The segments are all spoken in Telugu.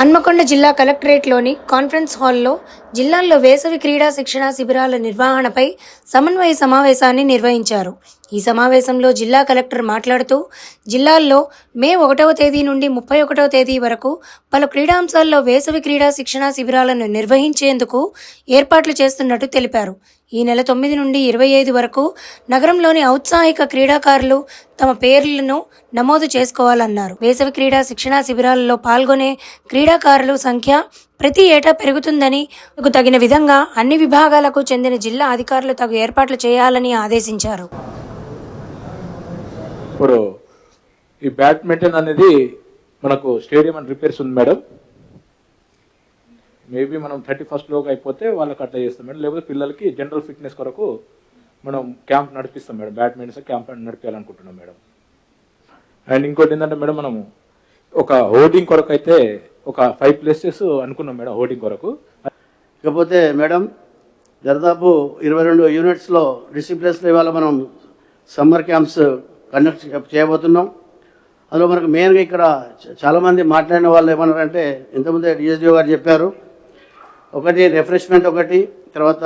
హన్మకొండ జిల్లా కలెక్టరేట్లోని కాన్ఫరెన్స్ హాల్లో జిల్లాల్లో వేసవి క్రీడా శిక్షణ శిబిరాల నిర్వహణపై సమన్వయ సమావేశాన్ని నిర్వహించారు. ఈ సమావేశంలో జిల్లా కలెక్టర్ మాట్లాడుతూ జిల్లాల్లో మే ఒకటవ తేదీ నుండి ముప్పై ఒకటవ తేదీ వరకు పలు క్రీడాంశాల్లో వేసవి క్రీడా శిక్షణ శిబిరాలను నిర్వహించేందుకు ఏర్పాట్లు చేస్తున్నట్టు తెలిపారు. ఈ నెల తొమ్మిది నుండి ఇరవై ఐదు వరకు నగరంలోని ఔత్సాహిక క్రీడాకారులు తమ పేర్లను నమోదు చేసుకోవాలన్నారు. వేసవి క్రీడా శిక్షణా శిబిరాలలో పాల్గొనే క్రీడాకారుల సంఖ్య ప్రతి ఏటా పెరుగుతుందని తగిన విధంగా అన్ని విభాగాలకు చెందిన జిల్లా అధికారులు తగు ఏర్పాట్లు చేయాలని ఆదేశించారు. ఇప్పుడు ఈ బ్యాడ్మింటన్ అనేది మనకు స్టేడియం అండ్ రిపేర్స్ ఉంది మేడం. మేబీ మనం థర్టీ ఫస్ట్లోకి అయిపోతే వాళ్ళకి అట్లా చేస్తాం మేడం. లేకపోతే పిల్లలకి జనరల్ ఫిట్నెస్ కొరకు మనం క్యాంప్ నడిపిస్తాం మేడం. బ్యాడ్మింటన్ క్యాంప్ నడిపించాలనుకుంటున్నాం మేడం. అండ్ ఇంకోటి ఏంటంటే మేడం మనము ఒక హోర్డింగ్ కొరకు అయితే ఒక ఫైవ్ ప్లేసెస్ అనుకున్నాం మేడం హోర్డింగ్ కొరకు. ఇకపోతే మేడం దాదాపు ఇరవై రెండు యూనిట్స్లో డిసిప్లిన్స్లో ఇవాళ మనం సమ్మర్ క్యాంప్స్ కండక్ట్ చేయబోతున్నాం. అందులో మనకు మెయిన్గా ఇక్కడ చ- చాలామంది మాట్లాడిన వాళ్ళు ఏమన్నారంటే ఇంతకుముందే డిఎస్డిఓ గారు చెప్పారు ఒకటి రిఫ్రెష్మెంట్ ఒకటి తర్వాత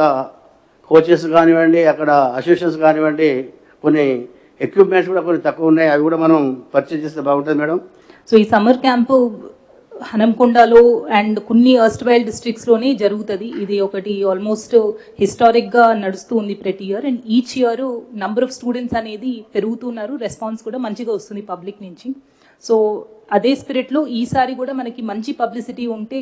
కోచెస్ కానివ్వండి అక్కడ అసోసియేషన్స్ కానివ్వండి కొన్ని ఎక్విప్మెంట్స్ కూడా కొన్ని తక్కువ ఉన్నాయి అవి కూడా మనం పర్చేజ్ చేస్తే బాగుంటుంది మేడం. సో ఈ సమ్మర్ క్యాంపు హనంకొండలో అండ్ కొన్ని అస్ట్వైల్ డిస్ట్రిక్ట్స్లోనే జరుగుతుంది. ఇది ఒకటి ఆల్మోస్ట్ హిస్టారిక్గా నడుస్తూ ఉంది ప్రతి year and each year number of students అనేది పెరుగుతున్నారు. రెస్పాన్స్ కూడా మంచిగా వస్తుంది పబ్లిక్ నుంచి. సో అదే స్పిరిట్లో ఈసారి కూడా మనకి మంచి పబ్లిసిటీ ఉంటే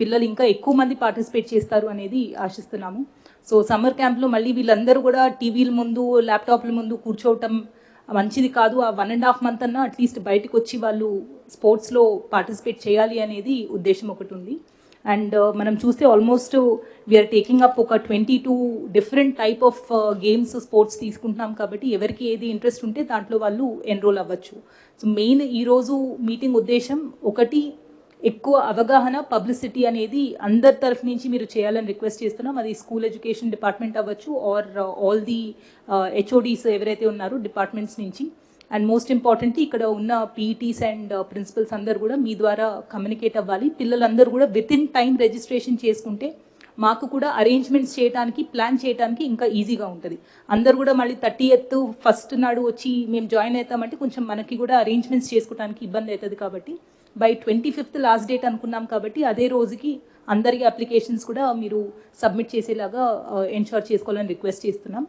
పిల్లలు ఇంకా ఎక్కువ మంది పార్టిసిపేట్ చేస్తారు అనేది ఆశిస్తున్నాము. సో సమ్మర్ క్యాంప్లో మళ్ళీ వీళ్ళందరూ కూడా టీవీల ముందు ల్యాప్టాప్ల ముందు కూర్చోవటం మంచిది కాదు. ఆ వన్ అండ్ హాఫ్ మంత్ అన్నా అట్లీస్ట్ బయటకు వచ్చి వాళ్ళు స్పోర్ట్స్లో పార్టిసిపేట్ చేయాలి అనేది ఉద్దేశం ఒకటి ఉంది. అండ్ uh, మనం చూస్తే almost we are taking up ఒక twenty two different type of games sports తీసుకుంటున్నాం కాబట్టి ఎవరికి ఏది ఇంట్రెస్ట్ ఉంటే దాంట్లో వాళ్ళు ఎన్రోల్ అవ్వచ్చు. సో మెయిన్ ఈరోజు మీటింగ్ ఉద్దేశం ఒకటి ఎక్కువ అవగాహన పబ్లిసిటీ అనేది అందరి తరఫు నుంచి మీరు చేయాలని రిక్వెస్ట్ చేస్తున్నాం. అది స్కూల్ ఎడ్యుకేషన్ డిపార్ట్మెంట్ అవ్వచ్చు ఆర్ ఆల్ ది హెచ్ఓడీస్ ఎవరైతే ఉన్నారో డిపార్ట్మెంట్స్ నుంచి. అండ్ మోస్ట్ ఇంపార్టెంట్లీ ఇక్కడ ఉన్న పీఈటీస్ అండ్ ప్రిన్సిపల్స్ అందరు కూడా మీ ద్వారా కమ్యూనికేట్ అవ్వాలి. పిల్లలందరూ కూడా విత్ ఇన్ టైం రిజిస్ట్రేషన్ చేసుకుంటే మాకు కూడా అరేంజ్మెంట్స్ చేయడానికి ప్లాన్ చేయడానికి ఇంకా ఈజీగా ఉంటుంది. అందరు కూడా మళ్ళీ థర్టీ ఎత్ ఫస్ట్ నాడు వచ్చి మేము జాయిన్ అవుతామంటే కొంచెం మనకి కూడా అరేంజ్మెంట్స్ చేసుకోవడానికి ఇబ్బంది అవుతుంది కాబట్టి by twenty fifth last date అనుకున్నాం కాబట్టి అదే రోజుకి అందరి అప్లికేషన్స్ కూడా మీరు సబ్మిట్ చేసేలాగా uh, ఎన్షోర్ చేసుకోవాలని రిక్వెస్ట్ చేస్తున్నాం.